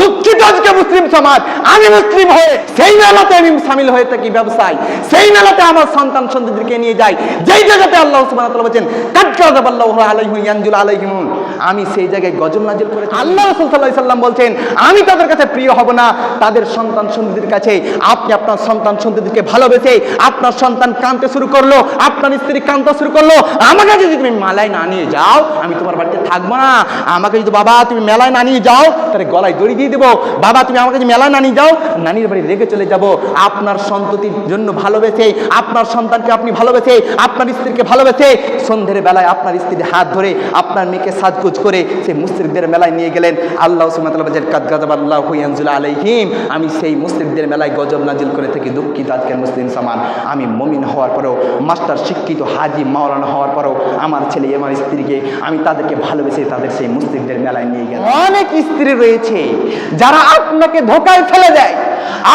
দুঃখিত আজকে মুসলিম সমাজ। আমি মুসলিম হয়ে সেই মেলাতে আমি সামিল হয়ে থাকি ব্যবসায়। সেই মেলাতে আমার সন্তান সন্ততিকে নিয়ে যাই। যেই জায়গাতে আল্লাহ সুবহানাহু ওয়া আমি সেই জায়গায় গজব নাজিল করে আল্লাহ রাসূল সাল্লাল্লাহু সাল্লাম বলছেন, আমি তাদের কাছে প্রিয় হব না। তাদের সন্তান সন্ততির কাছে আপনি আপনার সন্তান সন্ততিকে ভালোবেসে আপনার সন্তান কাঁদতে শুরু করল, আপনার স্ত্রী কাঁদতে শুরু করল। আমাকে যদি তুমি মালায় না নিয়ে যাও, আমি তোমার বাড়িতে থাকব না। আমাকে যদি বাবা তুমি মেলায় না নিয়ে যাও, তাহলে গলায় দড়ি দিয়ে দেবো। বাবা, তুমি আমাকে যদি মেলায় না নিয়ে যাও নানির বাড়ি রেখে চলে যাব। আপনার সন্ততির জন্য ভালোবেসে, আপনার সন্তানকে আপনি ভালোবেসে, আপনার স্ত্রীকে ভালোবেসে সন্ধ্যের বেলায় আপনার স্ত্রীর হাত ধরে আপনার মেয়েকে সাজগোজ করে সে মুসলিমদের মেলায় নিয়ে গেলেন। আল্লাহ আলাইহিম। আমি সেই মুসলিমদের মেলায় গজব নাজিল করে থাকি, দুঃখিত আজকের মুসলিম সমাজ। আমি মমিন হওয়ার পরেও, মাস্টার শিক্ষিত হাজি মাওলানা হওয়ার পরেও আমার ছেলে, আমার স্ত্রীকে আমি তাদেরকে ভালোবেসে তাদের সেই মুসলিমদের মেলায় নিয়ে গেলাম। অনেক স্ত্রী রয়েছে। যারা আপনাকে ধোকায় ফেলে দেয়,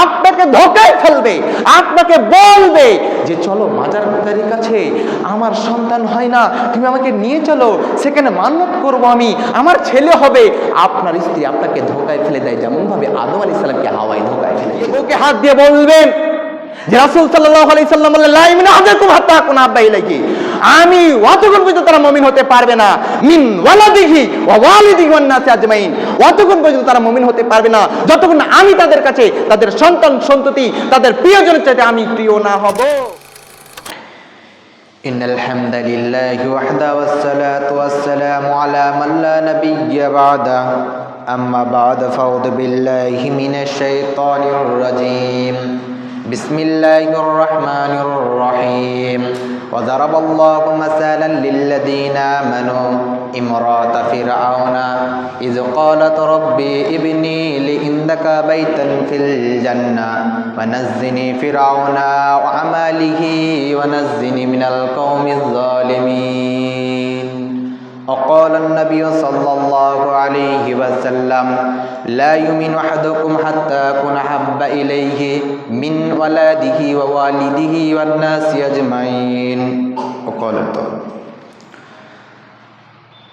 আপনাকে ধোকায় ফেলবে, আপনাকে বলবে যে, চলো মাজার পিতারির কাছে, আমার সন্তান হয় না, তুমি আমাকে নিয়ে চলো, সেখানে মান্যত করব আমি, আমার ছেলে হবে আপনার স্ত্রী আপনাকে ধোকায় ফেলে দেয়, যেমনভাবে আদম আলি ইসলামকে হাওয়ায় ধোকায় ফেলে। ওকে হাত দিয়ে বলবেন যে রাসূল সাল্লাল্লাহু আলাইহি সাল্লাম বললেন লা ইমিন আহাদাকুম হাত্তা আকুনা আব্বা ইলাইহি আমি অতক্ষণ পর্যন্ত তারা মুমিন হতে পারবে না মিন ওয়ালাদিহি ওয়া ওয়ালিদিহি ওয়ান নাসি আজমাইন অতক্ষণ পর্যন্ত তারা মুমিন হতে পারবে না যতক্ষণ না আমি তাদের কাছে তাদের সন্তান সন্ততি তাদের প্রিয়জনের চাইতে আমি প্রিয় না হব إن الحمد لله وحده والصلاة والسلام على من لا نبي بعده أما بعد فأعوذ بالله من الشيطان الرجيم بسم الله الرحمن الرحيم وضرب الله مثلا للذين آمنوا امرأة فرعون إذ قالت ربي ابني لإنك بيتا في الجنة ونزني فرعون وعماله ونزني من القوم الظالمين وقال النبي صلى الله عليه وسلم لا يؤمن أحدكم حتى أكون أحب إليه من ولده ووالده والناس أجمعين وقال الطالب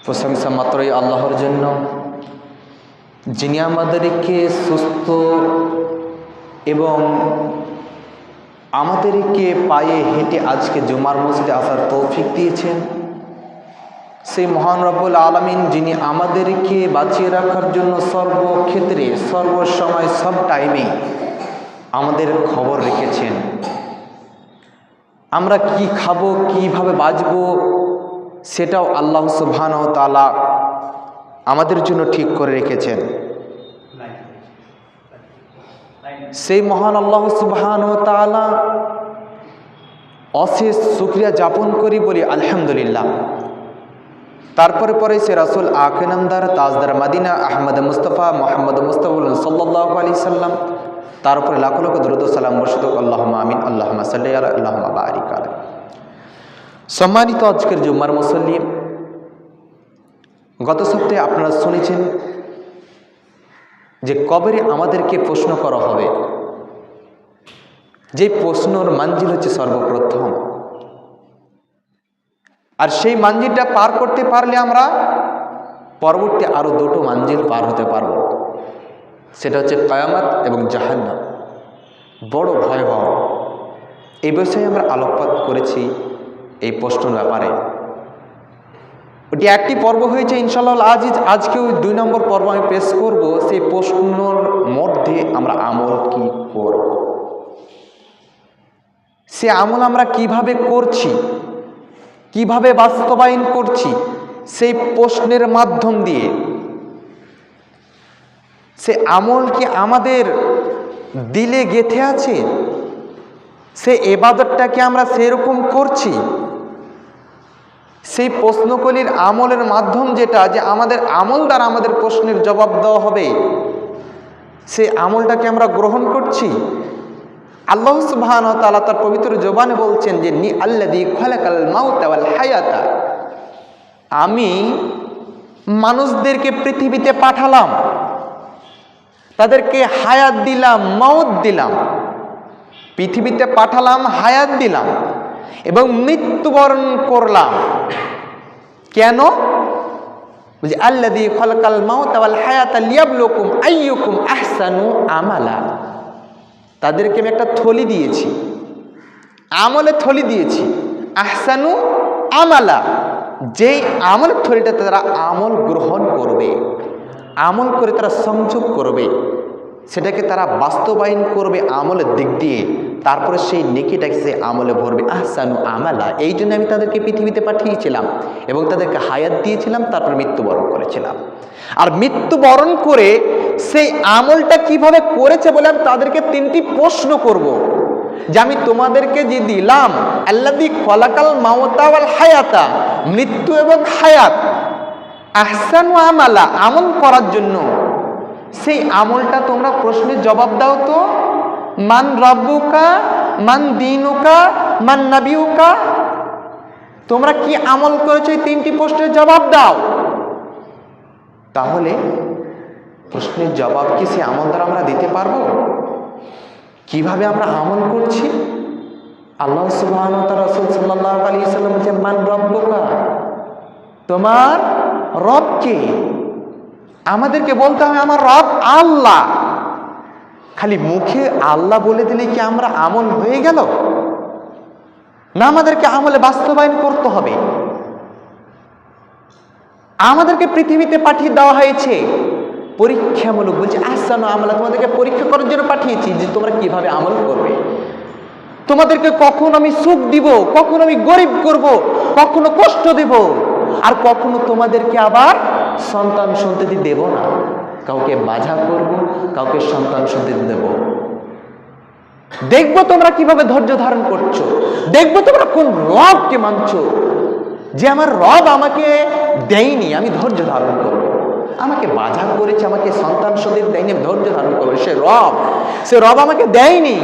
প্রশংসা মাত্রই আল্লাহর জন্য যিনি আমাদেরকে সুস্থ এবং আমাদেরকে পায়ে হেঁটে আজকে জুমার মসজিদে আসার তৌফিক দিয়েছেন সেই মহান রব্বুল আলমিন যিনি আমাদেরকে বাঁচিয়ে রাখার জন্য সর্বক্ষেত্রে, সর্বসময়, সব টাইমে আমাদের খবর রেখেছেন। আমরা কি খাব, কীভাবে বাঁচবো, সেটাও আল্লাহ সুবহান ও তালা আমাদের জন্য ঠিক করে রেখেছেন। সেই মহান আল্লাহ সুবহান ও তালা অশেষ শুক্রিয়া যাপন করি বলি আলহামদুলিল্লাহ। তারপরে পরে সে রাসুল আকেনামদার তাজদার মাদিনা আহমদ মুস্তফা মোহাম্মদ মুস্তফুল সাল্লাহ আলি সাল্লাম, তার উপরে লাখো লাখো দ্রুত সালাম বসত আল্লাহ আমিন আল্লাহ আল্লাহ বারিক আলা। সম্মানিত আজকের জুম্মার মুসল্লি গত সপ্তাহে আপনারা শুনেছেন যে কবরে আমাদেরকে প্রশ্ন করা হবে। যে প্রশ্নর মাঞ্জিল হচ্ছে সর্বপ্রথম। আর সেই মাঞ্জিলটা পার করতে পারলে আমরা পরবর্তী আরও দুটো মাঞ্জিল পার হতে পারব। সেটা হচ্ছে কয়ামত এবং জাহান্নাম। বড় ভয়াবহ এই বিষয়ে আমরা আলোকপাত করেছি এই প্রশ্নের ব্যাপারে। ওটি একটি পর্ব হয়েছে ইনশাল্লাহ আজ আজকেও দুই নম্বর পর্ব আমি পেশ করব। সেই প্রশ্নর মধ্যে আমরা আমল কি করব? সে আমল আমরা কীভাবে করছি? কীভাবে বাস্তবায়ন করছি সেই প্রশ্নের মাধ্যম দিয়ে, সে আমল কি আমাদের দিলে গেথে আছে? সে এবাদতটাকে আমরা সেরকম করছি? সেই প্রশ্নকলির আমলের মাধ্যম যেটা, যে আমাদের আমল দ্বারা আমাদের প্রশ্নের জবাব দেওয়া হবে সেই আমলটাকে আমরা গ্রহণ করছি? আল্লাহ সুবহান তালা তার পবিত্র জবানে বলছেন যে, নি আল্লাদি খালাকাল মাউত ওয়াল হায়াতা। আমি মানুষদেরকে পৃথিবীতে পাঠালাম। তাদেরকে হায়াত দিলাম মৌত দিলাম। পৃথিবীতে পাঠালাম, হায়াত দিলাম এবং মৃত্যুবরণ করলাম। কেন? বলছি আল্লাদি খলকাল মাউত ওয়াল হায়াত লিয়াবলুকুম আইয়ুকুম আহসানু আমালা। তাদেরকে আমি একটা থলি দিয়েছি। আমলে থলি দিয়েছি। আহসানু আমালা। যেই আমল থলিটা তারা আমল গ্রহণ করবে, আমল করে তারা সংযোগ করবে। সেটাকে তারা বাস্তবায়ন করবে আমলের দিক দিয়ে। তারপরে সেই নেকিটাকে সে আমলে ভরবে। আহসানু আমালা। এই জন্য আমি তাদেরকে পৃথিবীতে পাঠিয়েছিলাম এবং তাদেরকে হায়াত দিয়েছিলাম, তারপর মৃত্যুবরণ করেছিলাম। আর মৃত্যুবরণ করে সেই আমলটা কীভাবে করেছে বলে আমি তাদেরকে তিনটি প্রশ্ন করব। যে আমি তোমাদেরকে যে দিলাম আল্লাদি কলাকাল মাওতাওয়াল হায়াতা, মৃত্যু এবং হায়াত। আহসানু আমালা আমল করার জন্য সেই আমলটা তোমরা প্রশ্নের জবাব দাও তো। মান রব্বুকা, মান দিনুকা, মান নাবিউকা। তোমরা কি আমল করেছ এই তিনটি প্রশ্নের জবাব দাও। তাহলে প্রশ্নের জবাব কি সে আমল দ্বারা আমরা দিতে পারব? কীভাবে আমরা আমল করছি? আল্লাহ সুবাহ রসুল সাল্লাহ আলী সাল্লাম বলছে মান রব্বকা? তোমার রবকে আমাদেরকে বলতে হবে আমার রব আল্লাহ। খালি মুখে আল্লাহ বলে দিলে কি আমরা আমল হয়ে গেল? না আমাদেরকে আমলে বাস্তবায়ন করতে হবে। আমাদেরকে পৃথিবীতে পাঠিয়ে দেওয়া হয়েছে। পরীক্ষামূলক বলছে আসানো আমলা, তোমাদেরকে পরীক্ষা করার জন্য পাঠিয়েছি যে তোমরা কীভাবে আমল করবে? তোমাদেরকে কখন আমি সুখ দিব, কখন আমি গরিব করব, কখনো কষ্ট দেব? আর কখনো তোমাদেরকে আবার সন্তান সন্ততি দেব না। কাউকে বাধা করব, কাউকে সন্তান সন্ততি দেব। দেখব তোমরা কীভাবে ধৈর্য ধারণ করছ। দেখব তোমরা কোন রবকে মানছো। যে আমার রব আমাকে দেয়নি, আমি ধৈর্য ধারণ করব। আমাকে বাধা করেছে, আমাকে সন্তান সন্তান দেয়নি ধৈর্য ধারণ করব। সে রব সে রব আমাকে দেয়নি।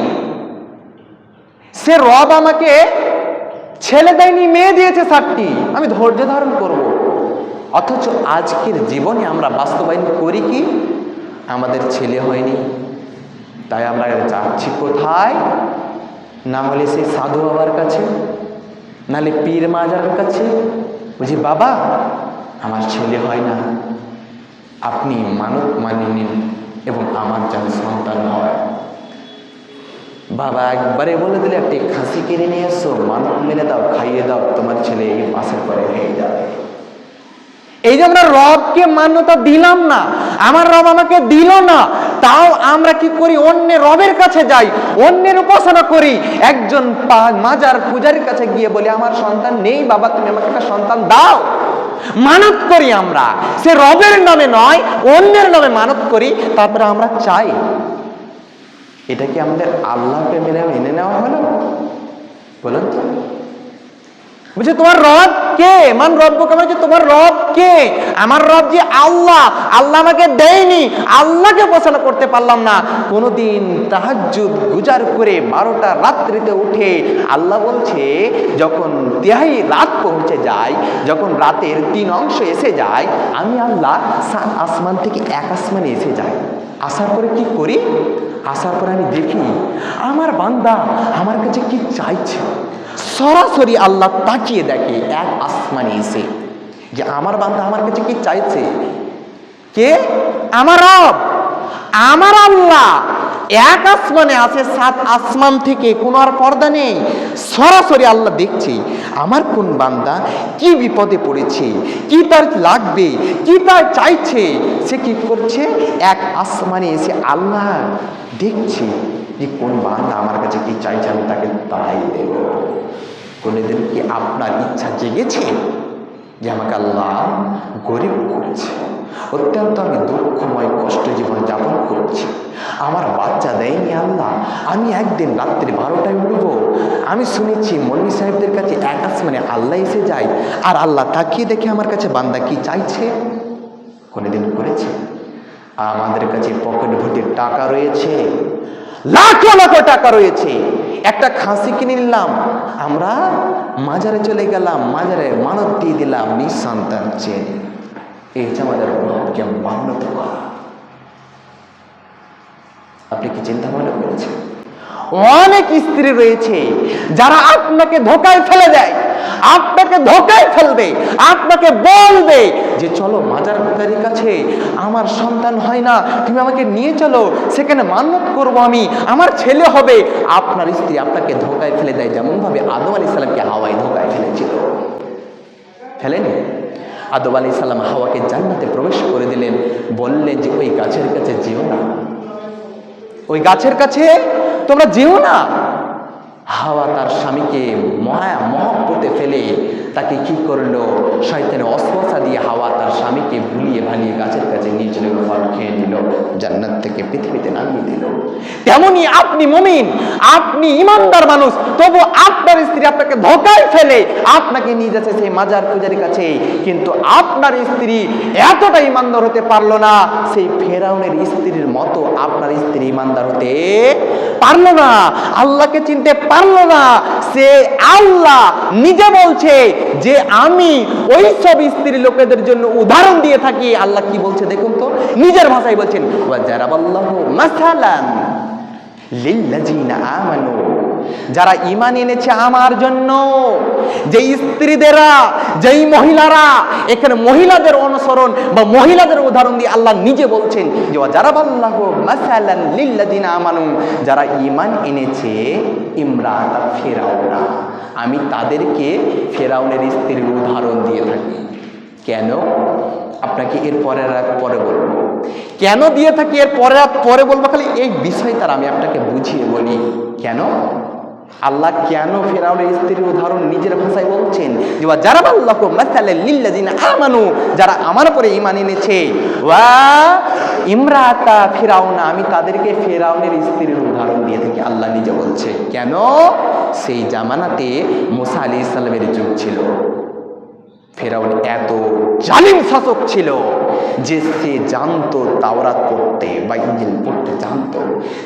সে রব আমাকে ছেলে দেয়নি, মেয়ে দিয়েছে সাতটি। আমি ধৈর্য ধারণ করব। অথচ আজকের জীবনে আমরা বাস্তবায়ন করি কি? আমাদের ছেলে হয়নি। তাই আমরা যাচ্ছি কোথায়? না হলে সেই সাধু বাবার কাছে নাহলে পীর মাজারের কাছে। বুঝি বাবা, আমার ছেলে হয় না। আপনি মানত মানিয়ে নিন এবং আমার যেন সন্তান হয়। বাবা একবারে বলে দিলে, একটি খাসি কিনে নিয়ে এসো মানত মেনে দাও, খাইয়ে দাও, তোমার ছেলে এই পাশের পরে হয়ে যাবে। এই যে আমরা রবকে মান্যতা দিলাম না, আমার রব আমাকে দিল না, তাও আমরা কি করি? অন্যের রবের কাছে যাই, অন্যের উপাসনা করি। একজন মাজার পূজারীর কাছে গিয়ে বলি, আমার সন্তান নেই বাবা, তুমি আমাকে একটা সন্তান দাও। মানত করি আমরা। সে রবের নামে নয়, অন্যের নামে মানত করি, তারপরে আমরা চাই। এটা কি আমাদের আল্লাহকে মেনে এনে নেওয়া হলো বলুন তো। বলছে, তোমার রব কে? মান রব বলছে তোমার রব কে? আমার রব যে আল্লাহ আল্লাহ আমাকে দেয়নি, আল্লাহকে পছন্দ করতে পারলাম না। কোনোদিন তাহাজ্জুদ গুজার করে বারোটা রাত্রিতে উঠে আল্লাহ বলছে, যখন তিহাই রাত পৌঁছে যায়, যখন রাতের তিন অংশ এসে যায়, আমি আল্লাহ সাত আসমান থেকে এক আসমানে এসে যাই। আসার পরে কি করি? আসার পরে আমি দেখি, আমার বান্দা আমার কাছে কি চাইছে? সরাসরি আল্লাহ তাকিয়ে দেখে এক আসমানে এসে যে আমার বান্দা আমার কাছে কি চাইছে? কে? আমার রব। আমার আল্লাহ। এক আসমানে আছে, সাত আসমান থেকে কোনো আর পর্দা নেই। সরাসরি আল্লাহ দেখছে, আমার কোন বান্দা কি বিপদে পড়েছে? কি তার লাগবে? কি তার চাইছে? সে কি করছে? এক আসমানে এসে আল্লাহ দেখছে। যে কোন বান্দা আমার কাছে কি চাইছে আমি তাকে তাই দেব? কোনোদিন কি আপনার ইচ্ছা জেগেছে যে আমাকে আল্লাহ গরিব করেছে? অত্যন্ত আমি দুঃখময় কষ্ট জীবন যাপন করছি। আমার বাচ্চা দেয়নি আল্লাহ। আমি একদিন রাত্রি বারোটায় উঠবো। আমি শুনেছি মল্লি সাহেবদের কাছে এক মানে আল্লাহ এসে যায় আর আল্লাহ তাকিয়ে দেখে আমার কাছে বান্দা কি চাইছে? কোনোদিন করেছে? আমাদের কাছে পকেট ভর্তি টাকা রয়েছে। লাখো লাখো টাকা রয়েছে। একটা খাসি কিনে নিলাম। আমরা মাজারে চলে গেলাম, মাজারে মানত দিয়ে দিলাম নিঃসন্তান চেয়ে। এই যে আমাদের রবকে মান্যত করা। আপনি কি চিন্তা ভাবনা করেছেন? অনেক স্ত্রী রয়েছে যারা আপনাকে ধোকায় ফেলে দেয়। আপনাকে ধোকায় ফেলবে, আপনাকে বলবে যে, চলো মাজার পিতারির কাছে, আমার সন্তান হয় না, তুমি আমাকে নিয়ে চলো, সেখানে মান্যত করব আমি, আমার ছেলে হবে। আপনার স্ত্রী আপনাকে ধোকায় ফেলে দেয়, যেমনভাবে আদম আলী সালামকে হাওয়াই ধোকায় ফেলেছিল। ফেলেনি? আদম আলী সাল্লাম হাওয়াকে জান্নাতে প্রবেশ করে দিলেন, বললেন যে, ওই গাছের কাছে যেও না। ওই গাছের কাছে তোমরা যেও না? হাওয়া তার স্বামীকে মহা মহব্বতে ফেলে তাকে কি করল? শয়তানের অস্পসা দিয়ে হাওয়া তার স্বামীকে ভুলিয়ে ভালিয়ে গাছের কাছে নিয়ে চলে ফল খেয়ে নিল, জান্নাত থেকে পৃথিবীতে নামিয়ে দিল। তেমনি আপনি মমিন, আপনি ইমানদার মানুষ, তবু আপনার স্ত্রী আপনাকে ধোকায় ফেলে, আপনাকে নিয়ে যাচ্ছে সেই মাজার পূজারির কাছে। কিন্তু আপনার স্ত্রী এতটা ইমানদার হতে পারল না, সেই ফেরাউনের স্ত্রীর মতো আপনার স্ত্রী ইমানদার হতে পারল না। আল্লাহকে চিনতে পারল না, সে আল্লাহ নিজে বলছে যে আমি ওই সব স্ত্রী লোকেদের জন্য উদাহরণ দিয়ে থাকি, আল্লাহ কি বলছে দেখুন তো? নিজের ভাষায় বলছেন যারা ইমান এনেছে আমার জন্য, যেই স্ত্রীদেরা, যেই মহিলারা, এখানে মহিলাদের অনুসরণ বা মহিলাদের উদাহরণ দিয়ে আল্লাহ নিজে বলছেন যে জারাবাল্লাহ মাসালান লিল্লাযিনা আমানু। যারা ঈমান এনেছে ইমরাত ফেরাউনা। আমি তাদেরকে ফেরাউনের স্ত্রীর উদাহরণ দিয়ে থাকি। কেন? আপনাকে এর পরের পরে বলব। কেন দিয়ে থাকি? এর পরে রাত পরে বলব? খালি এই বিষয়টার আমি আপনাকে বুঝিয়ে বলি। কেন? আল্লাহ কেন ফেরাউনের স্ত্রীর উদাহরণ নিজের ভাষায় বলছেন? যে যারা আল্লাহ মাসালে লিল্লাদিন আমানু, যারা আমার পরে ইমান এনেছে। ওয়া ইমরাতা ফেরাউন, আমি তাদেরকে ফেরাউনের স্ত্রীর উদাহরণ দিয়ে থাকি, আল্লাহ নিজে বলছে। কেন? সেই জামানাতে মোসা আলি ইসলামের যুগ ছিল। ফেরাউন এত জালিম শাসক ছিল যে সে জানতো তাওরাত পড়তে বা ইঞ্জিল পড়তে জানতো।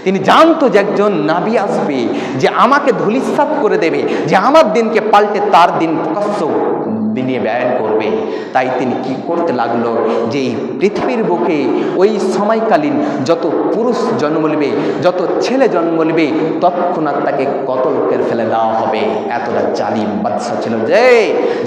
তিনি জানতো যে একজন নাবি আসবে, যে আমাকে ধুলিসাত করে দেবে, যে আমার দিনকে পাল্টে তার দিন প্রকাশ্য দিনে ব্যয়ন করবে, তাই তিনি কি করতে লাগল? যে এই পৃথিবীর বুকে ওই সময়কালীন যত পুরুষ জন্ম নেবে, যত ছেলে জন্ম নেবে, তৎক্ষণাৎ তাকে কতল করে ফেলে দেওয়া হবে। এতটা জালিম বাদশা ছিল যে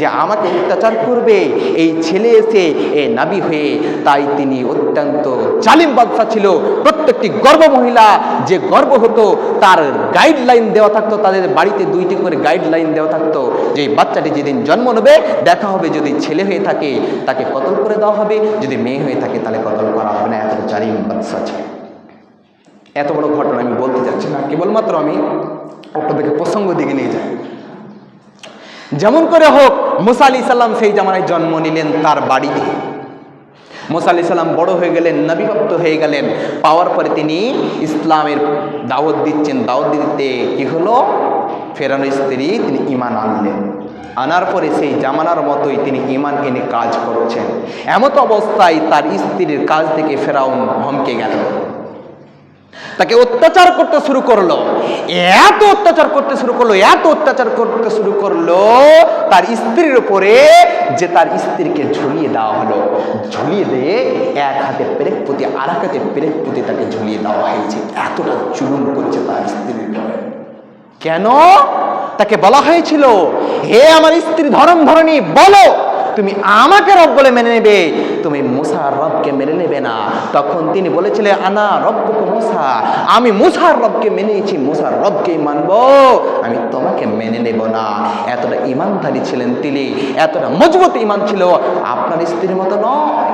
যে আমাকে অত্যাচার করবে। এই ছেলে এসে এ নাবি হয়ে, তাই তিনি অত্যন্ত জালিম বাদশা ছিল। প্রত্যেকটি গর্ব মহিলা যে গর্ব হতো, তার গাইডলাইন দেওয়া থাকতো, তাদের বাড়িতে দুইটি করে গাইডলাইন দেওয়া থাকতো, যে বাচ্চাটি যেদিন জন্ম নেবে দেখা হবে যদি ছেলে হয়ে থাকে, তাকে কতল করে দেওয়া হবে? যদি মেয়ে হয়ে থাকে, তাহলে কতল করা হবে না? এত জালিম বাদশা ছিল এত বড় ঘটনা আমি বলতে চাচ্ছি না। কেবলমাত্র আমি আপনাদেরকে প্রসঙ্গ দিকে নিয়ে যাই। যেমন করে হোক, মুসা আলি সাল্লাম সেই জামানায় জন্ম নিলেন তার বাড়িতে। মুসা আলি সাল্লাম বড় হয়ে গেলেন, নবীভক্ত হয়ে গেলেন। পাওয়ার পরে তিনি ইসলামের দাওয়াত দিচ্ছেন। দাওয়াত দিতে কি হলো? ফেরানো স্ত্রী তিনি ইমান আনলেন। আনার পরে সেই জামানার মতোই তিনি ইমান এনে কাজ করছেন। এমত অবস্থায় তার স্ত্রীর কাজ থেকে ফেরাউন হমকে গেল। তাকে অত্যাচার করতে শুরু করল। এত অত্যাচার করতে শুরু করল, এত অত্যাচার করতে শুরু করল, তার স্ত্রীর উপরে যে তার স্ত্রীকে ঝুলিয়ে দেওয়া হলো। ঝুলিয়ে দিয়ে এক হাতে পেরেক পুঁতি আর এক হাতে পেরেক পুঁতি তাকে ঝুলিয়ে দেওয়া হয়েছে। এতটা জুলুম করেছে তার স্ত্রীর কেন? তাকে বলা হয়েছিল, হে আমার স্ত্রী ধরম ধরণী, বলো, তুমি আমাকে রব বলে মেনে নেবে, তুমি মুসার রবকে মেনে নেবে না। তখন তিনি বলেছিলেন, আনা রব্বকে মুসা, আমি মুসার রবকে মেনে নিয়েছি মুসার রবকেই মানবো, আমি তোমাকে মেনে নেব না। এতটা ইমানদারি ছিলেন তিনি, এতটা মজবুত ইমান ছিল, আপনার স্ত্রীর মতো নয়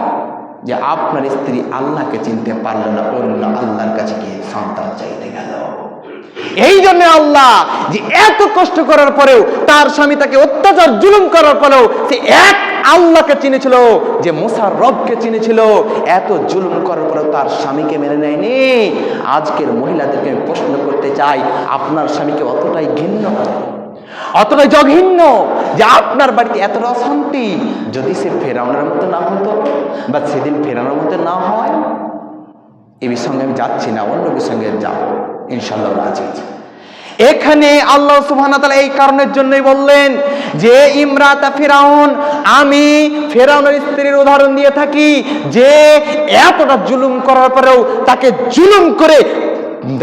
যে আপনার স্ত্রী আল্লাহকে চিনতে পারল না, অন্য আল্লাহর কাছে গিয়ে সন্তান চাইতে গেল। এই জন্য আল্লাহ যে এত কষ্ট করার পরেও তার স্বামী তাকে অত্যাচার, জুলুম করার পরেও সে এক আল্লাহকে চিনেছিল, যে মুসার রবকে চিনেছিল। এত জুলুম করার পরেও তার স্বামীকে মেনে নেয়নি। আজকের মহিলাদেরকে আমি প্রশ্ন করতে চাই, আপনার স্বামীকে অতটাই করে অতটাই জঘিন্য যে আপনার বাড়িতে এতটা অশান্তি, যদি সে ফেরানোর মতো না হতো বা সেদিন ফেরানোর মতো না হয়, এ বিষয়ে আমি যাচ্ছি না, অন্য বিষয়ে যাব। ইনশাল্লাহ এখানে আল্লাহ সুবহানাহু তাআলা এই কারণের জন্যই বললেন যে, ইমরাতা ফিরাউন, আমি ফেরাউনের স্ত্রীর উদাহরণ দিয়ে থাকি যে, এতটা জুলুম করার পরেও তাকে জুলুম করে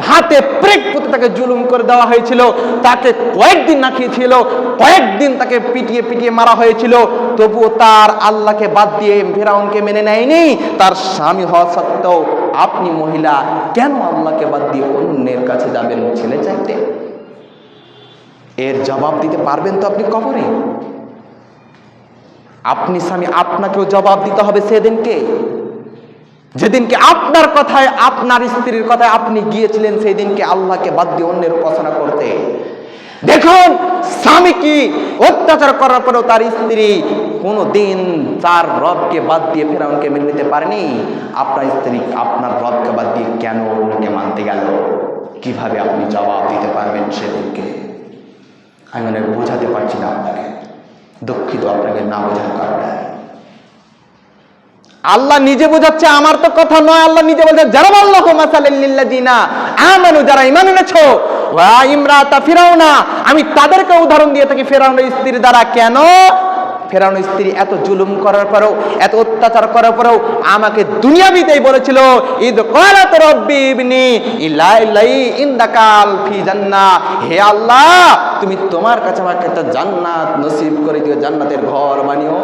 হাতে প্রেক পুঁতে তাকে জুলুম করে দেওয়া হয়েছিল। তাকে কয়েকদিন না খেয়েছিল কয়েকদিন তাকে পিটিয়ে পিটিয়ে মারা হয়েছিল। তবুও তার আল্লাহকে বাদ দিয়ে ফেরাউনকে মেনে নেয়নি। তার স্বামী হওয়া সত্ত্বেও আপনি মহিলা, কেন আল্লাহকে বাদ দিয়ে অন্যের কাছে যাবেন ছেলে চাইতে? এর জবাব দিতে পারবেন তো আপনি কবরে? আপনি স্বামী, আপনাকেও জবাব দিতে হবে সেদিনকে। যেদিনকে আপনার কথায়, আপনার স্ত্রীর কথায় আপনি গিয়েছিলেন সেই দিনকে আল্লাহকে বাদ দিয়ে অন্যের উপাসনা করতে। দেখুন, স্বামী কি অত্যাচার করার পরেও তার স্ত্রী কোনো দিন তার রবকে বাদ দিয়ে ফেরাউনকে মেনে নিতে পারেনি? আপনার স্ত্রী আপনার রবকে বাদ দিয়ে কেন অন্যকে মানতে গেল? কীভাবে আপনি জবাব দিতে পারবেন সেদিনকে? আমি অনেক বোঝাতে পারছি না আপনাকে। দুঃখিত আপনাকে না বোঝার কারণে। আল্লাহ নিজে বোঝাচ্ছে, আমার তো কথা নয়। আল্লাহ নিজে বলছে যারা আল্লাহ মাসালিল্লাযিনা আমানু, যারা ঈমান এনেছো, ওয়া ইমরাতা ফিরাউনা। আমি তাদেরকে উদাহরণ দিয়ে থাকি, ফেরাউনের স্ত্রীর দ্বারা। কেন? ফেরাউন স্ত্রী এত জুলুম করার পরেও, এত অত্যাচার করার পরেও আমাকে দুনিয়া দুনিয়াবিতেই বলেছিল ঈদ করাত রব্বি ইবনি ইলা ইলাই ইন্দাকাল ফি জান্নাহ। হে আল্লাহ, তুমি তোমার কাছে আমাকে একটা জান্নাত নসিব করে দিও, জান্নাতের ঘর বানিও।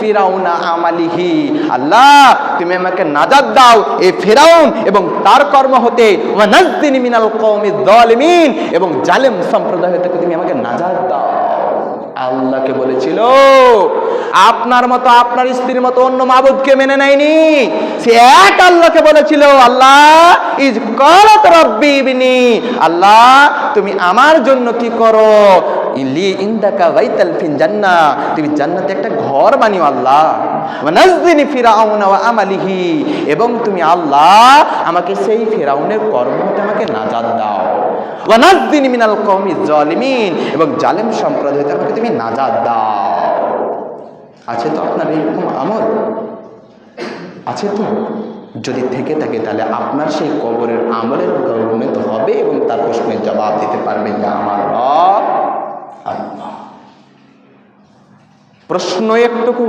ফিরাউনা আমালিহি। আল্লাহ, তুমি আমাকে নাজাদ দাও, এ ফেরাউন, এবং তার কর্ম হতে ওয়ানাজ্জিনি মিনাল কওমি যালিমিন এবং জালেম সম্প্রদায় হতে তুমি আমাকে নাজাদ দাও। আল্লাহকে বলেছিল, আপনার মতো, আপনার স্ত্রীর মতো অন্য মাবুদকে মেনে নেয়নি। সে এক আল্লাহকে বলেছিল, আল্লাহ, ইজ কলত রব্বি আল্লাহ, তুমি আমার জন্য কি করো? ইলি ইন্দাকা বাইতাল ফিন জান্নাহ তুমি জান্নাতে একটা ঘর বানিও আল্লাহ। ওয়ানাজদিনি ফিরাউনা ওয়া আমালিহি, এবং তুমি আল্লাহ, আমাকে সেই ফিরাউনের কর্ম হতে আমাকে নাজাত দাও। ওয়ানাজদিনি মিনাল কওমি জালিমিন এবং জালেম সম্প্রদায় আমাকে তুমি নাজাত দাও। আছে তো আপনার এইরকম আমল? আছে তো? যদি থেকে থাকে তাহলে আপনার সেই কবরের আমলের উন্নত হবে এবং তার প্রশ্নের জবাব দিতে পারবেন যে আমার প্রশ্ন একটুকু।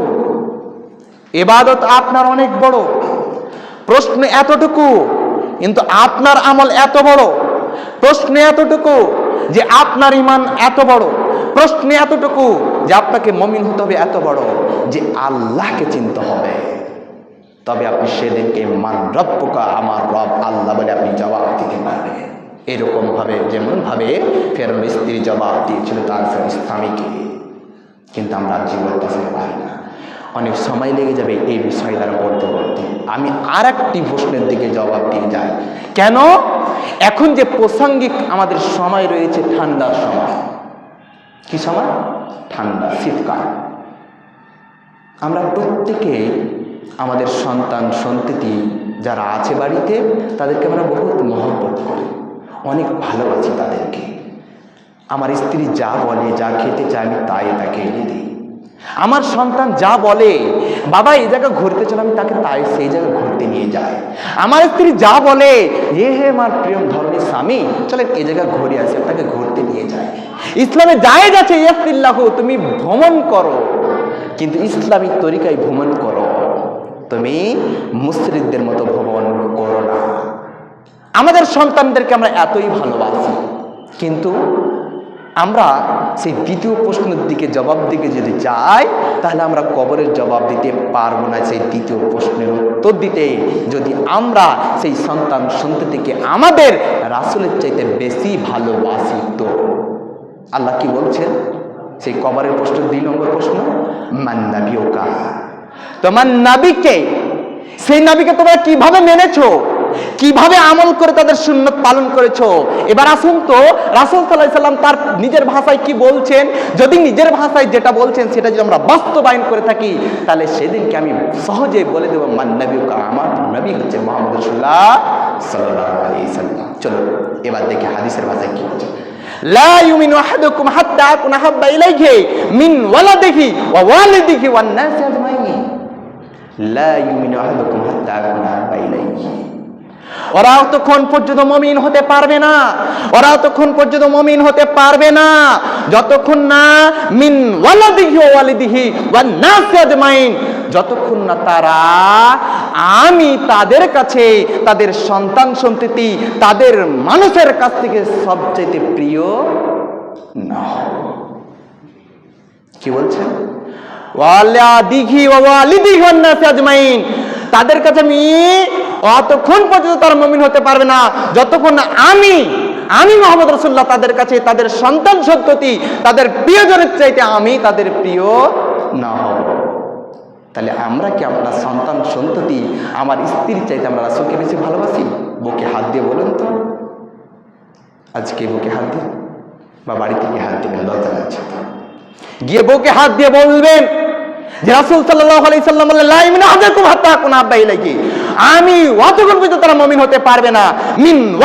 এবাদত আপনার অনেক বড়। প্রশ্ন এতটুকু। কিন্তু আপনার আমল এত বড়। প্রশ্ন এতটুকু যে আপনার ইমান এত বড়। প্রশ্ন এতটুকু যে আপনাকে মমিন হতে হবে এত বড় যে আল্লাহকে চিনতে হবে। তবে আপনি সেদিনকে মান রব্বকা, আমার রব আল্লাহ বলে আপনি জবাব দিতে পারবেন। এরকম ভাবে যেমন ভাবে ফেরন স্ত্রী জবাব দিয়েছিল তার ফের স্বামীকে কিন্তু আমরা জীবন করতে পারি না। অনেক সময় লেগে যাবে এই বিষয় দ্বারা বলতে বলতে আমি আর একটি প্রশ্নের দিকে জবাব দিয়ে যাই। কেন? এখন যে প্রাসঙ্গিক আমাদের সময় রয়েছে ঠান্ডার সময়। কি সময়? ঠান্ডা, শীতকাল। আমরা প্রত্যেকে আমাদের সন্তান, সন্ততি যারা আছে বাড়িতে, তাদেরকে আমরা বহুত মহব্বত করি। অনেক ভালোবাসি তাদেরকে। আমার স্ত্রী যা বলে, যা খেতে চায়, আমি তাই তাকে এনে দিই। আমার সন্তান যা বলে, বাবা, এই জায়গা ঘুরতে চলে, আমি তাকে তাই সেই জায়গা ঘুরতে নিয়ে যাই। আমার স্ত্রী যা বলে, এ হে আমার প্রিয় ধর্মী স্বামী চলেন এই জায়গা ঘুরে আসি তাকে ঘুরতে নিয়ে যাই। ইসলামে যায় যাচ্ছে ইয়াসিল্লাহু তুমি ভ্রমণ করো। কিন্তু ইসলামিক তরিকায় ভ্রমণ করো। তুমি মুসরিদদের মতো ভ্রমণ করো না। আমাদের সন্তানদেরকে আমরা এতই ভালোবাসি, কিন্তু আমরা সেই দ্বিতীয় প্রশ্নের দিকে, জবাব দিকে যদি যাই, তাহলে আমরা কবরের জবাব দিতে পারব না সেই দ্বিতীয় প্রশ্নের উত্তর দিতে। যদি আমরা সেই সন্তান সন্ততিকে আমাদের রাসুলের চাইতে বেশি ভালোবাসি তো আল্লাহ কি বলছেন? সেই কবরের প্রশ্ন, দুই নম্বর প্রশ্ন মান্নাবিওকা তোমার নাবিকে, সেই নাবিকে তোমরা কীভাবে মেনেছো? কীভাবে আমল করে তাদের সুন্নত পালন করেছ? এবার আসুন তো, রাসুল সাল্লাহ সাল্লাম তার নিজের ভাষায় কি বলছেন? যদি নিজের ভাষায় যেটা বলছেন, সেটা যদি আমরা বাস্তবায়ন করে থাকি, তাহলে সেদিনকে আমি সহজে বলে দেবো, মান নবীকা আমার নবী হচ্ছে মোহাম্মদ রসুল্লাহ সাল্লাহ চলো এবার দেখি হাদিসের ভাষায় কি বলছে লা মিন লা ওরা ততক্ষণ পর্যন্ত মমিন হতে পারবে না। ওরা ততক্ষণ পর্যন্ত মমিন হতে পারবে না। যতক্ষণ না মিন ওয়ালাদিহি ওয়া ওয়ালিদিহি ওয়ান নাসি আজমাইন, যতক্ষণ না তারা, আমি তাদের কাছে তাদের সন্তান সন্ততি, তাদের মানুষের কাছ থেকে সবচেয়ে প্রিয় না। কি বলছেন? ওয়ালাদিহি ওয়া ওয়ালিদিহি ওয়ান নাসি আজমাইন তাদের কাছে আমি অতক্ষণ পর্যন্ত তারা মমিন হতে পারবে না। যতক্ষণ আমি আমি মোহাম্মদ রসুল্লাহ তাদের কাছে তাদের সন্তান সন্ততি, তাদের প্রিয়জনের চাইতে আমি তাদের প্রিয় না হব। তাহলে আমরা কি আপনার সন্তান সন্ততি, আমার স্ত্রীর চাইতে আমরা রাসুলকে বেশি ভালোবাসি? বুকে হাত দিয়ে বলুন তো। আজকে বুকে হাত দিয়ে, বা বাড়িতে গিয়ে হাত দিবেন লাগছে গিয়ে বউকে হাত দিয়ে বলবেন যে রাসূল সাল্লাল্লাহু আলাইহি সাল্লাম বললেন হাত্তা আমি পর্যন্ত তারা হতে পারবে না। মিন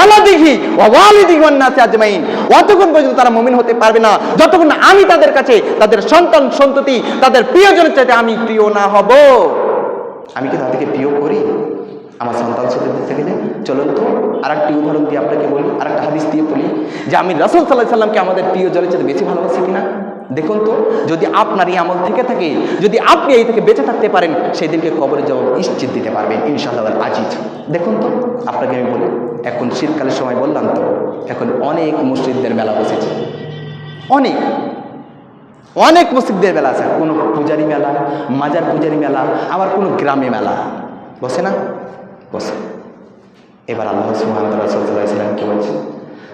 আজমাইন। পর্যন্ত তারা হতে পারবে না। যতক্ষণ আমি তাদের কাছে, তাদের সন্তান সন্ততি, তাদের প্রিয়জনের চাইতে আমি প্রিয় না হব। আমি কি তাদেরকে প্রিয় করি? আমার সন্তান চলুন তো আর একটি উদাহরণ দিয়ে আপনাকে বলি আর একটা হাদিস দিয়ে বলি যে আমি রাসূল সাল্লাহ সাল্লামকে আমাদের প্রিয়জনের চাইতে বেশি ভালোবাসি কিনা? দেখুন তো, যদি আপনার এই আমল থেকে থাকে, যদি আপনি এই থেকে বেঁচে থাকতে পারেন সেই দিনকে কবরে জবাব নিশ্চিত দিতে পারবেন, ইনশাআল্লাহ আজিজ। দেখুন তো, আপনাকে আমি বলি, এখন শীতকালের সময় বললাম তো, এখন অনেক মসজিদদের মেলা বসেছে। অনেক। অনেক মসজিদদের মেলা আছে। কোনো পূজারি মেলা, মাজার পূজারি মেলা, আবার কোনো গ্রামে মেলা। বসে না? বসে। এবার আল্লাহ ওয়া তাআলা সাল্লাল্লাহু কি বলছে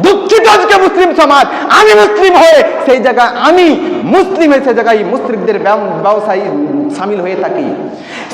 দুঃখিত আজকে মুসলিম সমাজ। আমি মুসলিম হয়ে সেই জায়গায় আমি মুসলিম হয়ে সেই জায়গায় মুসলিমদের ব্যবসায়ী সামিল হয়ে থাকি।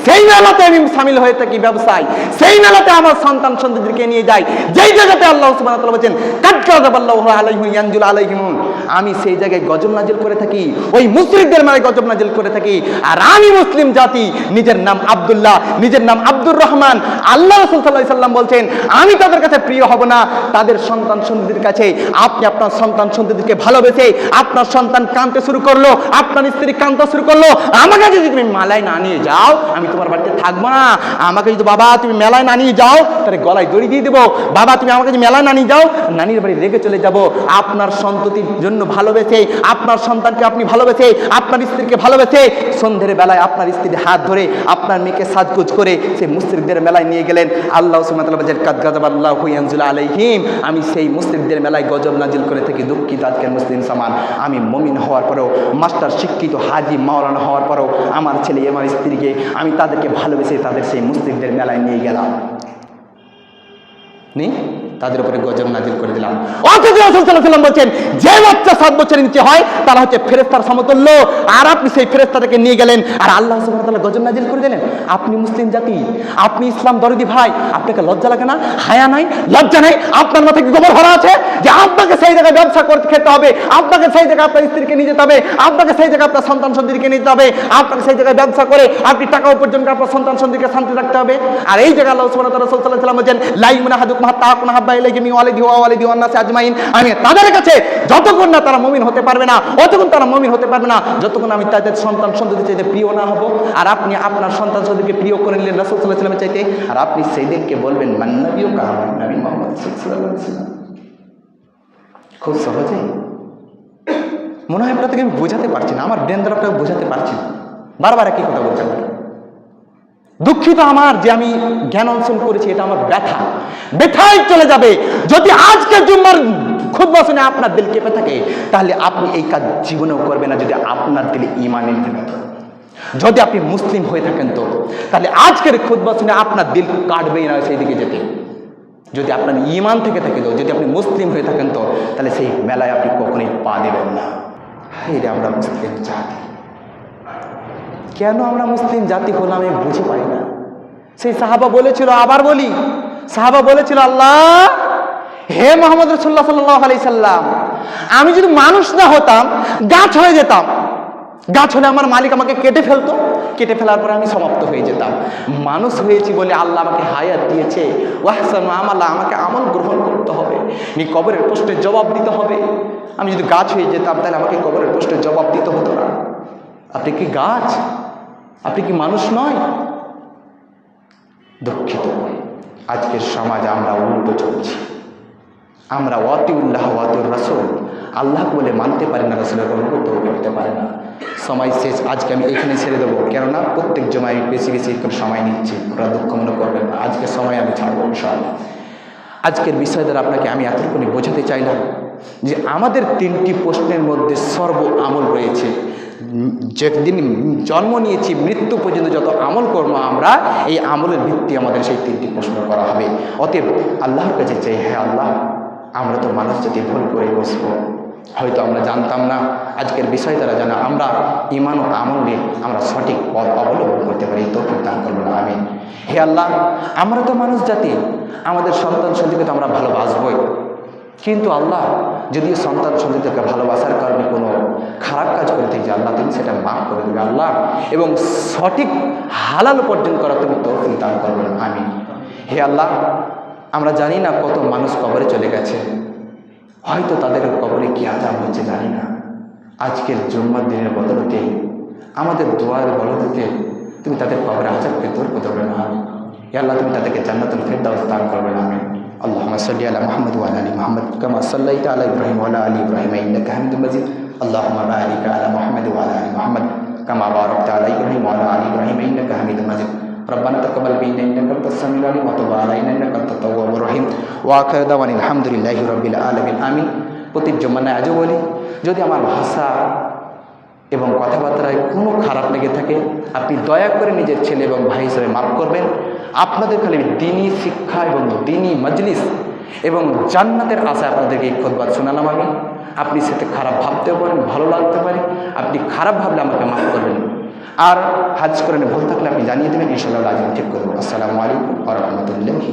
সেই মেলাতে আমি সামিল হয়ে থাকি ব্যবসায়। সেই মেলাতে আমার সন্তান সন্ততিদেরকে নিয়ে যাই। যেই জায়গাতে আল্লাহ বলেন কাদ গাজাবাল্লাহু আলাইহিম আমি সেই জায়গায় গজব নাজিল করে থাকি। ওই মুসলিমদের মেলায় গজব নাজিল করে থাকি। আর আমি মুসলিম জাতি, নিজের নাম আব্দুল্লাহ, নিজের নাম আব্দুর রহমান। আল্লাহ রসুল সাল্লাহ সাল্লাম বলছেন, আমি তাদের কাছে প্রিয় হব না। তাদের সন্তান সন্ততির কাছে আপনি আপনার সন্তান সন্ততিকে ভালোবেসে আপনার সন্তান কাঁদতে শুরু করল, আপনার স্ত্রী কাঁদতে শুরু করল। আমাকে যদি তুমি মেলায় না নিয়ে যাও, আমি তোমার বাড়িতে থাকব না। আমাকে যদি বাবা, তুমি মেলায় না নিয়ে যাও, তাহলে গলায় দড়ি দিয়ে দেবো। বাবা, তুমি আমাকে যদি মেলায় না নিয়ে যাও, নানির বাড়ি রেখে চলে যাব। আপনার সন্ততির জন্য ভালোবেসে, আপনার সন্তানকে আপনি ভালোবেসে, আপনার স্ত্রীকে ভালোবেসে সন্ধ্যের বেলায় আপনার স্ত্রীর হাত ধরে, আপনার মেয়েকে সাজগুজ করে সেই মুসলিমদের মেলায় নিয়ে গেলেন। আল্লাহ সুমাতাল কাদ হুইয়ানজুল আলাইহিম। আমি সেই মুসলিমদের মেলায় গজব নাজিল করে থেকে, দুঃখিত আজকের মুসলিম সমান আমি মমিন হওয়ার পরেও, মাস্টার শিক্ষিত হাজি মাওলানা হওয়ার পরেও, আমার ছেলে আমার স্ত্রীকে আমি তাদেরকে ভালোবেসে তাদের সেই মুসলিমদের মেলায় নিয়ে গেলাম। নেই তাদের উপরে গজব নাজিল করে দিলাম। অথচ রাসূল সাল্লাল্লাহু আলাইহি ওয়াসাল্লাম বলছেন, যে বাচ্চা সাত বছরের নিচে হয়, তারা হচ্ছে ফেরেশতার সমতুল্য। আর আপনি সেই ফেরেশতাটাকে নিয়ে গেলেন, আর আল্লাহ তাআলা গজব নাজিল করে দিলেন। আপনি মুসলিম জাতি, আপনি ইসলাম দরদি ভাই, আপনাকে লজ্জা লাগে না? হায়া নাই, লজ্জা নাই। আপনার মাথায় কি গোবর ভরা আছে? যে আপনাকে সেই জায়গায় ব্যবসা করতে খেতে হবে, আপনাকে সেই জায়গায় আপনার স্ত্রীকে নিয়ে যেতে হবে, আপনাকে সেই জায়গায় আপনার সন্তান সন্তানকে নিয়ে যেতে হবে, আপনাকে সেই জায়গায় ব্যবসা করে আপনি টাকা উপার্জন করে আপনার সন্তান সন্তানকে শান্তি রাখতে হবে। আর এই জায়গায় আল্লাহ সুবহানাহু ওয়া তাআলা রাসূল সাল্লাল্লাহু আলাইহি ওয়াসাল্লাম আমি তাদের কাছে যতক্ষণ না তারা হতে পারবে না, অতক্ষণ তারা হতে পারবে না, যতক্ষণ আমি তাদের সন্তান চাইতে প্রিয় না আর আপনি আপনার সন্তান প্রিয় করে নিলেন চাইতে, আর আপনি সেই দিনকে বলবেন, মান ওয়াসাল্লাম। খুব সহজেই মনে হয় আপনাদেরকে আমি বোঝাতে পারছি না, আমার ব্রেন দ্বারা বোঝাতে পারছি না। বারবার একই কথা বলছেন। দুঃখিত আমার যে আমি জ্ঞান অর্জন করেছি, এটা আমার ব্যথা। ব্যথাই চলে যাবে। যদি আজকে জুম্মার খুব শুনে আপনার দিল কেঁপে থাকে, তাহলে আপনি এই কাজ জীবনেও করবেন না যদি আপনার দিলে ইমানের যদি আপনি মুসলিম হয়ে থাকেন তো, তাহলে আজকের খুদ্া শুনে আপনার দিল কাটবেই না সেই দিকে যেতে। যদি আপনার ইমান থেকে থাকে তো, যদি আপনি মুসলিম হয়ে থাকেন তো, তাহলে সেই মেলায় আপনি কখনোই পা দেবেন না। রে আমরা মুসলিম জাতি। কেন আমরা মুসলিম জাতি হলাম আমি বুঝে পাই না। সেই সাহাবা বলেছিল, আবার বলি, সাহাবা বলেছিল, আল্লাহ, হে মোহাম্মদ রসুল্লাহ সাল্লাহ আলি সাল্লাম, আমি যদি মানুষ না হতাম, গাছ হয়ে যেতাম। গাছ হলে আমার মালিক আমাকে কেটে ফেলতো। কেটে ফেলার পরে আমি সমাপ্ত হয়ে যেতাম। মানুষ হয়েছি বলে আল্লাহ আমাকে হায়াত দিয়েছে। ওয়াহসান আমাল্লাহ আমাকে আমল গ্রহণ করতে হবে। নি কবরের প্রশ্নের জবাব দিতে হবে। আমি যদি গাছ হয়ে যেতাম, তাহলে আমাকে কবরের প্রশ্নের জবাব দিতে হতো না। আপনি কি গাছ? আপনি কি মানুষ নয়? দুঃখিত। আজকের সমাজ আমরা উল্টো চলছি। আমরা ওয়াতি উল্লাহ ওয়াতুর রাসুল। আল্লাহ বলে মানতে পারি না, রাসুলের অনুগত করতে পারে না। সময় শেষ, আজকে আমি এখানে ছেড়ে দেবো। কেননা প্রত্যেক জমায় বেশি বেশি করে সময় নিচ্ছি। ওরা দুঃখ মনে করবেন না। আজকে সময় আমি ছাড়বো, ইনশাআল্লাহ। আজকের বিষয় দ্বারা আপনাকে আমি এতটুকুনি বোঝাতে চাইলাম যে আমাদের তিনটি প্রশ্নের মধ্যে সর্ব আমল রয়েছে। যেদিন জন্ম নিয়েছি, মৃত্যু পর্যন্ত যত আমল কর্ম আমরা, এই আমলের ভিত্তি আমাদের সেই তিনটি প্রশ্ন করা হবে। অতএব আল্লাহর কাছে চাই হ্যাঁ আল্লাহ, আমরা তো মানুষ যদি ভুল করে বসবো। হয়তো আমরা জানতাম না। আজকের বিষয় দ্বারা জানা আমরা ইমান ও আমল নিয়ে আমরা সঠিক পথ অবলম্বন করতে পারি তো দান করব না আমি হে আল্লাহ, আমরা তো মানুষ জাতি, আমাদের সন্তান সন্তানকে তো আমরা ভালোবাসবই। কিন্তু আল্লাহ, যদিও সন্তান সন্তানকে ভালোবাসার কারণে কোনো খারাপ কাজ করে থাকি আল্লাহ তুমি সেটা মাফ করে দেবে আল্লাহ, এবং সঠিক হালাল উপার্জন করা তুমি তৌফিক দান করবেন আমি হে আল্লাহ, আমরা জানি না কত মানুষ কবরে চলে গেছে। হয়তো তাদের কবরে কি আজাম হচ্ছে জানি না। আজকের জুম্মার দিনের বদলতে, আমাদের দোয়ার বদলতে তুমি তাদের কবরে আজাবকে দূর করবে না। আমি আল্লাহ, তুমি তাদেরকে জান্নাতুল ফেরদাউস দান করবে না। আমি আল্লাহ সাল্লি আলা মাহমুদ ওয়াল আলী মাহমুদ কামা সাল্লাই আলা ইব্রাহিম ওয়ালা আলী ইব্রাহিম, ইন্নাকা হামিদুল মাজিদ। আল্লাহ বারিক আলা মাহমুদ ওয়ালা আলী মাহমুদ কামা বারাকতা আলা ইব্রাহিম ওয়ালা আলী ইব্রাহিম, ইন্নাকা হামিদুল ربنا تقبل منا انك انت السميع العليم وتب علينا انك انت التواب الرحيم واخر دعوانا الحمد لله رب العالمين امين প্রতি জমানায় আজও বলি যদি আমার ভাষা এবং কথাবার্তায় কোনো খারাপ লেগে থাকে আপনি দয়া করে নিজের ছেলে এবং ভাই হিসেবে মাফ করবেন আপনাদের খালি দিনই শিক্ষা এবং দিনই মজলিস এবং জান্নাতের আশায় আপনাদেরকে এই খোদবাদ শোনালাম আমি আপনি সেটা খারাপ ভাবতেও পারেন ভালো লাগতে পারে আপনি খারাপ ভাবলে আমাকে মাফ করবেন আর হাজ করে ভুল থাকলে আপনি জানিয়ে দেবেন ইনশাল্লাহ আজ ঠিক করব। আসসালামু আলাইকুম আ রহমতুল্লাহি